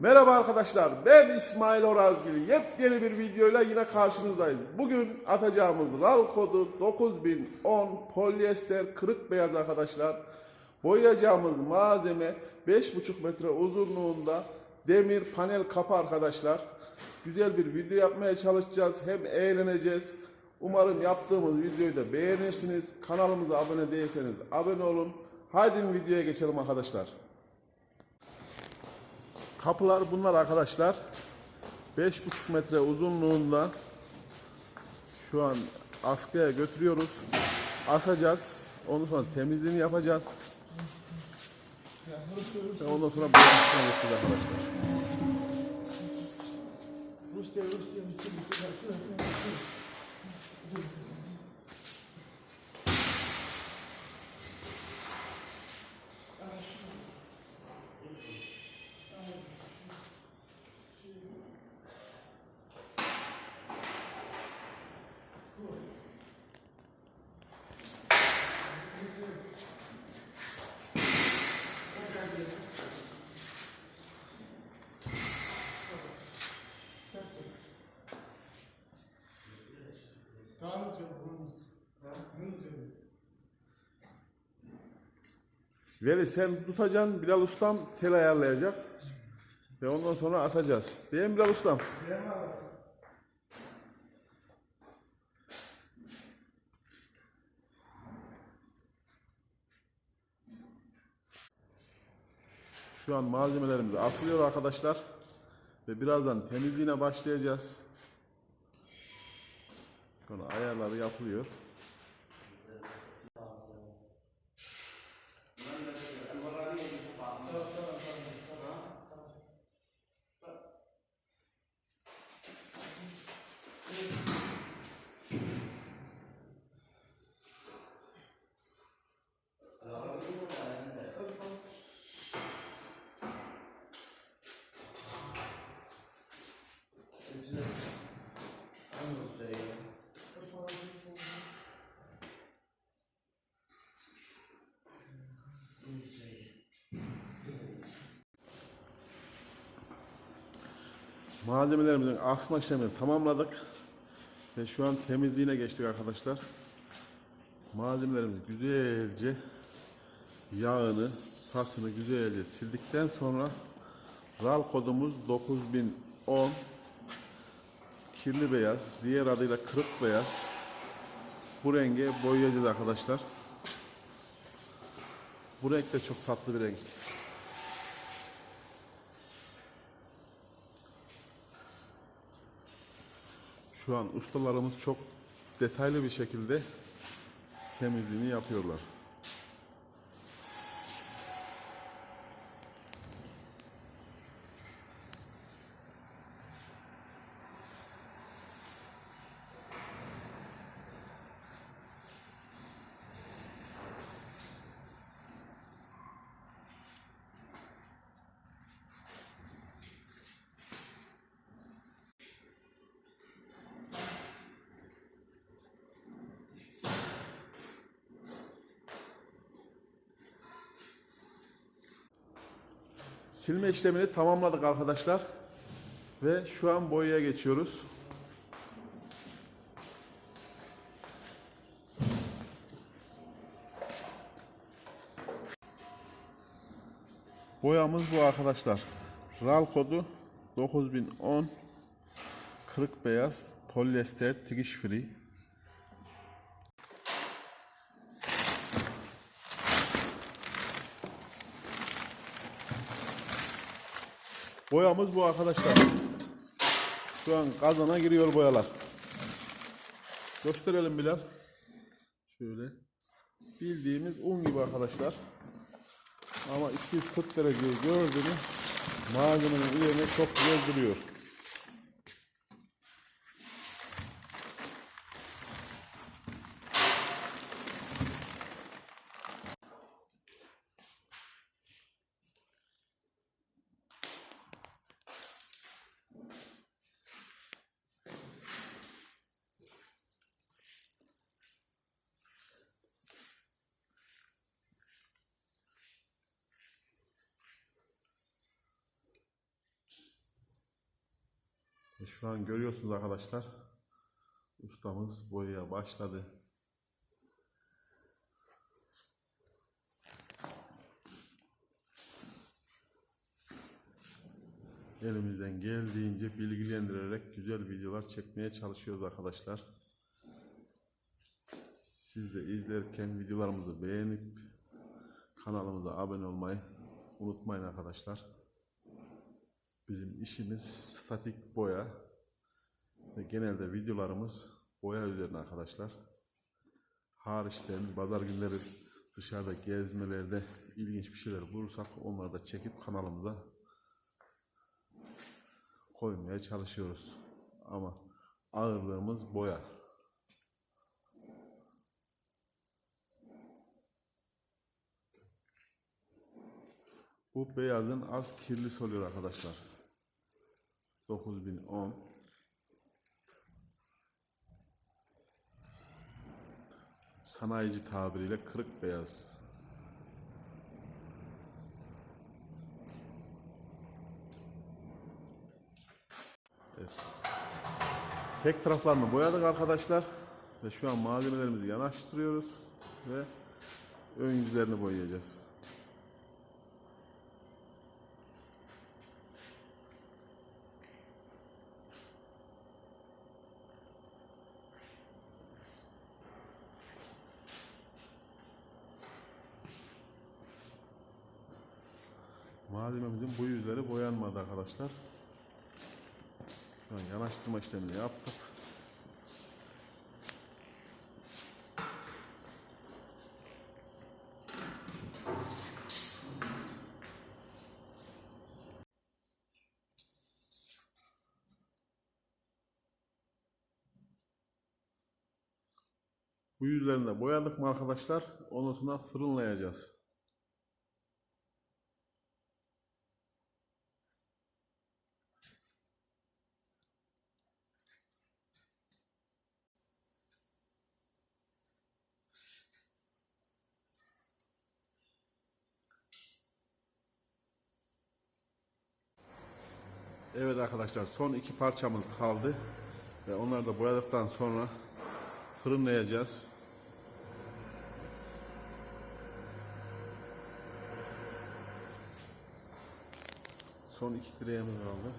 Merhaba arkadaşlar, ben İsmail Orazgil. Yepyeni bir videoyla yine karşınızdayız. Bugün atacağımız RAL kodu 9010 polyester kırık beyaz arkadaşlar. Boyayacağımız malzeme 5,5 metre uzunluğunda demir panel kapı arkadaşlar. Güzel bir video yapmaya çalışacağız. Hem eğleneceğiz. Umarım yaptığımız videoyu da beğenirsiniz. Kanalımıza abone değilseniz abone olun. Haydi videoya geçelim arkadaşlar. Kapılar bunlar arkadaşlar. 5,5 metre uzunluğunda şu an askıya götürüyoruz. Asacağız. Ondan sonra temizliğini yapacağız. Ve ondan sonra geçeceğiz arkadaşlar. Rusya, Rusya, Rusya, Rusya, Rusya, Rusya. Tamam mı canım? Bunu Bunu söyle. Veli sen tutacaksın, Bilal Ustam tel ayarlayacak. Ve ondan sonra asacağız. Değil mi Bilal Ustam? Benim abi. Şu an malzemelerimiz asılıyor arkadaşlar. Ve birazdan temizliğine başlayacağız. Sonra ayarları yapılıyor. Malzemelerimizin asma işlemini tamamladık. Ve şu an temizliğine geçtik arkadaşlar. Malzemelerimizi güzelce yağını, pasını güzelce sildikten sonra RAL kodumuz 9010 kirli beyaz, diğer adıyla kırık beyaz. Bu renge boyayacağız arkadaşlar. Bu renk de çok tatlı bir renk. Şu an ustalarımız çok detaylı bir şekilde temizliğini yapıyorlar. Silme işlemini tamamladık arkadaşlar. Ve şu an boyaya geçiyoruz. Boyamız bu arkadaşlar. RAL kodu 9010 kırık beyaz polyester tikiş free. Boyamız bu arkadaşlar. Şu an kazana giriyor boyalar. Gösterelim Bilal. Şöyle. Bildiğimiz un gibi arkadaşlar. Ama 240 dereceyi gördü mü malzemenin üzerine çok güzel duruyor. E, Şu an görüyorsunuz arkadaşlar. Ustamız boyaya başladı. Elimizden geldiğince bilgilendirerek güzel videolar çekmeye çalışıyoruz arkadaşlar. Siz de izlerken videolarımızı beğenip kanalımıza abone olmayı unutmayın arkadaşlar. Bizim işimiz statik boya ve genelde videolarımız boya üzerine arkadaşlar. Hariçten pazar günleri dışarıda gezmelerde ilginç bir şeyler bulursak onları da çekip kanalımıza koymaya çalışıyoruz. Ama ağırlığımız boya. Bu beyazın az kirlisi oluyor arkadaşlar. 9010 sanayici tabiriyle kırık beyaz. Evet. Tek taraflarını boyadık arkadaşlar ve şu an malzemelerimizi yanaştırıyoruz ve ön yüzlerini boyayacağız. Malzememizin bu yüzleri boyanmadı arkadaşlar. Şu an yanaştırma işlemini yaptık. Bu yüzlerini de boyadık mı arkadaşlar? Ondan sonra fırınlayacağız. Evet arkadaşlar son iki parçamız kaldı. Ve onları da boyadıktan sonra fırınlayacağız. Son iki direğimiz kaldı.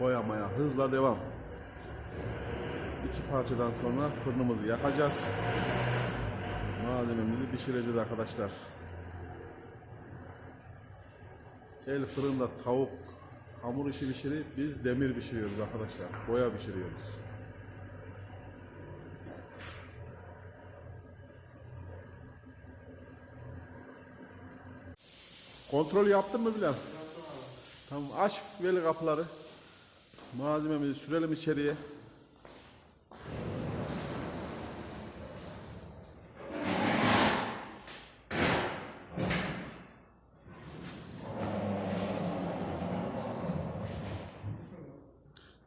Boyamaya hızla devam. İki parçadan sonra fırınımızı yakacağız. Malzememizi pişireceğiz arkadaşlar. El fırında tavuk hamur işi pişirir, biz demir pişiriyoruz arkadaşlar. Boya pişiriyoruz. Kontrol yaptın mı Bilal? Tamam aç veli kapıları. Malzememizi sürelim içeriye.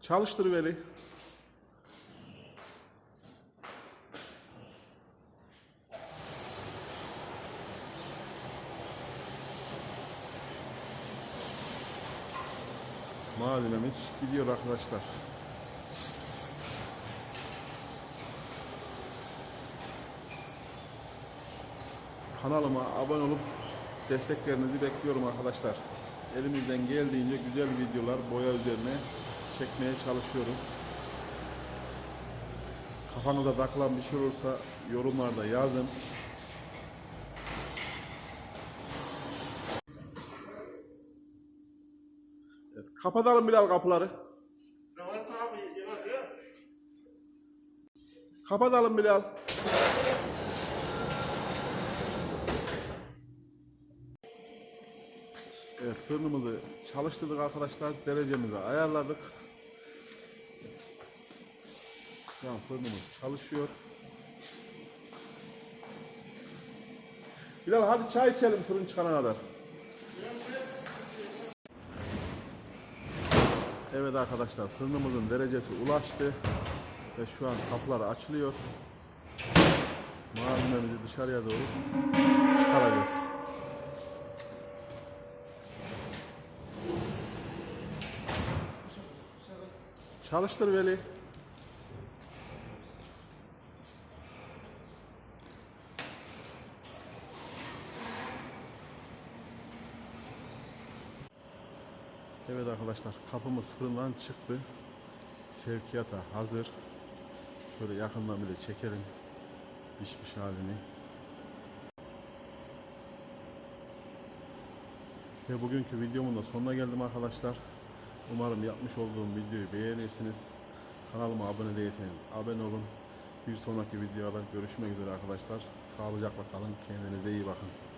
Çalıştır Veli. Malzememiz gidiyor arkadaşlar. Kanalıma abone olup desteklerinizi bekliyorum arkadaşlar. Elimizden geldiğince güzel videolar boya üzerine çekmeye çalışıyoruz. Kafanıza takılan bir şey olursa yorumlarda yazın. Kapatalım Bilal kapıları. Kapatalım Bilal. Evet fırınımızı çalıştırdık arkadaşlar. Derecemizi ayarladık. Şu an fırınımız çalışıyor. Bilal hadi çay içelim fırın çıkana kadar. Evet arkadaşlar fırınımızın derecesi ulaştı ve şu an kapılar açılıyor. Malzememizi dışarıya doğru çıkaracağız. Çalıştır Veli. Evet arkadaşlar kapımız fırından çıktı. Sevkiyata hazır. Şöyle yakından bile çekelim pişmiş halini. Ve bugünkü videomun da sonuna geldim arkadaşlar. Umarım yapmış olduğum videoyu beğenirsiniz. Kanalıma abone değilseniz abone olun. Bir sonraki videoda görüşmek üzere arkadaşlar. Sağlıcakla kalın. Kendinize iyi bakın.